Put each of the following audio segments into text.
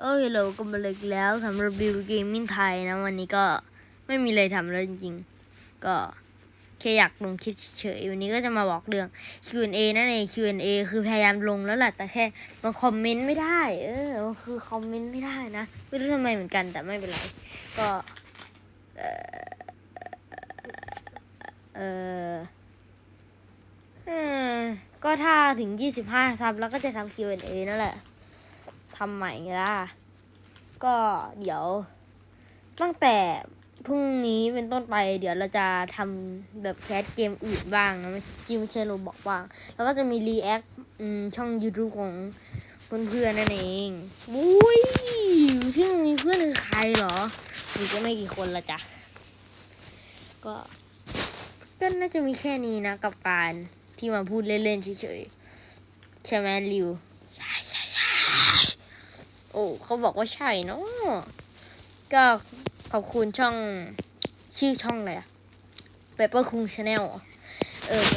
เออฮัลโหลก็มาเลยแล้วสำหรับบิวเกมมิ่งไทยนะวันนี้ก็ไม่มีอะไรทำแล้วจริงๆ ก็แค่อยากลงคลิปเฉยๆวันนี้ก็จะมาบอกเรื่อง Q&A นั่นเอง Q&A คือพยายามลงแล้วแหละแต่แค่มันคอมเมนต์ไม่ได้ เออคือคอมเมนต์ไม่ได้นะ ไม่รู้ทำไมเหมือนกันแต่ไม่เป็นไร ก็ เออเออเออก็ถ้าถึงยี่สิบห้าซับแล้วก็จะทำ Q&A นั่นแหละ ทำใหม่ไงล่ะก็เดี๋ยว ตั้งแต่พรุ่งนี้เป็นต้นไป เดี๋ยวเราจะทำแบบแคสเกมอื่นบ้างนะจิม่ใช่โรบอกบ้าง แล้วก็จะมีรีแอคช่อง YouTube ของเพื่อนๆนั่นเองอุ้ยที่มีเพื่อนคือใครเหรอมีก็ไม่กี่คนละจ้ะ ก็ก็น่าจะมีแค่นี้นะกับการที่มาพูดเล่นๆเฉยๆใช่ไหมริวใช่ เขาบอกว่าใช่เนาะก็ขอบคุณช่องชื่อช่องอะไรอะเปเปอร์คุงชาแนลเออ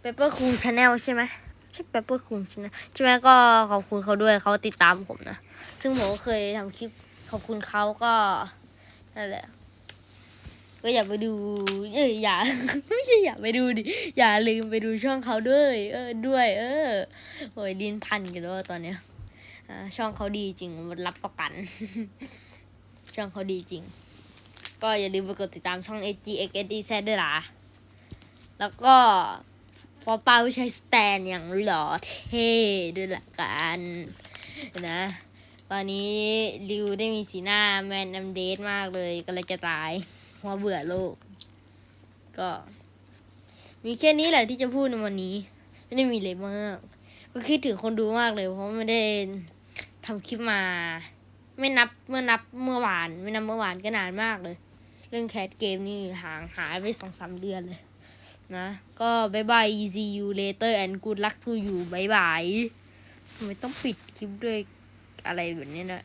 เปเปอร์คุงชาแนลใช่ไหมใช่เปเปอร์คุงใช่ไหมใช่ไหมก็ขอบคุณเขาด้วยเขาติดตามผมนะ ซึ่งผมก็เคยทำคลิปขอบคุณเขาก็นั่นแหละก็อย่าไปดู เอ้ยอย่าไม่ใช่อย่าไปดูดิ อย่าลืมไปดูช่องเขาด้วย เออด้วย เออโอ้ยลินพันกันแล้วตอนเนี้ย ช่องเขาดีจริงมันรับประกัน ช่องเขาดีจริง ก็อย่าลืมไปกดติดตามช่อง AG X S D Z ด้วยล่ะ แล้วก็ฟอเป้าใช้สแตนอย่างหล่อเท่ด้วยละกันนะ ตอนนี้ริวได้มีสีหน้าแมนอัมเดตมากเลยก็เลยจะตายเพราะว่าเบื่อโลก ก็ มีแค่นี้แหละที่จะพูดในวันนี้ ไม่ได้มีอะไรมาก ก็คิดถึงคนดูมากเลยเพราะไม่ได้ ทำคลิปมา ไม่นับเมื่อนับเมื่อวาน ไม่นับเมื่อวานก็นานมากเลย เรื่องแคสเกมนี่ห่างหายไปสองสามเดือนเลย นะ ก็บายบาย easy you later and good luck to you บายบายทำไมต้องปิดคลิปด้วยอะไรแบบนี้นะ